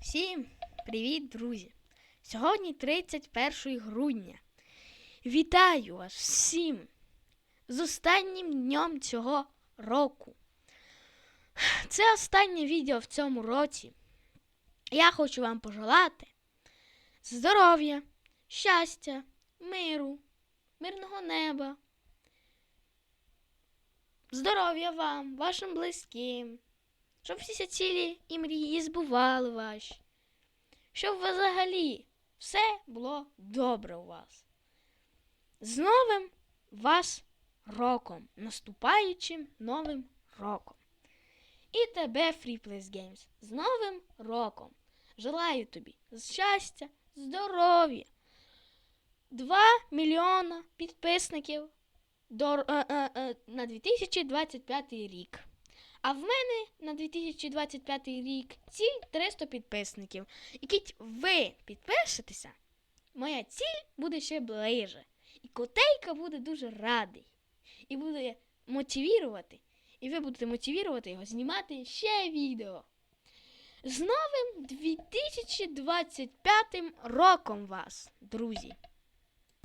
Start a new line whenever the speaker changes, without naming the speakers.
Всім привіт, друзі! Сьогодні 31 грудня. Вітаю вас всім з останнім днем цього року. Це останнє відео в цьому році. Я хочу вам пожелати здоров'я, щастя, миру, мирного неба. Здоров'я вам, вашим близьким, щоб всі цілі і мрії збували ваші. Щоб взагалі все було добре у вас. З новим вас роком, наступаючим новим роком. І тебе, Free Games, з новим роком. Желаю тобі щастя, здоров'я, 2 мільйона підписників до, е, е, е, на 2025 рік. А в мене на 2025 рік ціль 300 підписників. І кіть ви підпишетеся, моя ціль буде ще ближе. І котейка буде дуже радий. І буде мотивувати. І ви будете мотивувати його знімати ще відео. З новим 2025 роком вас, друзі!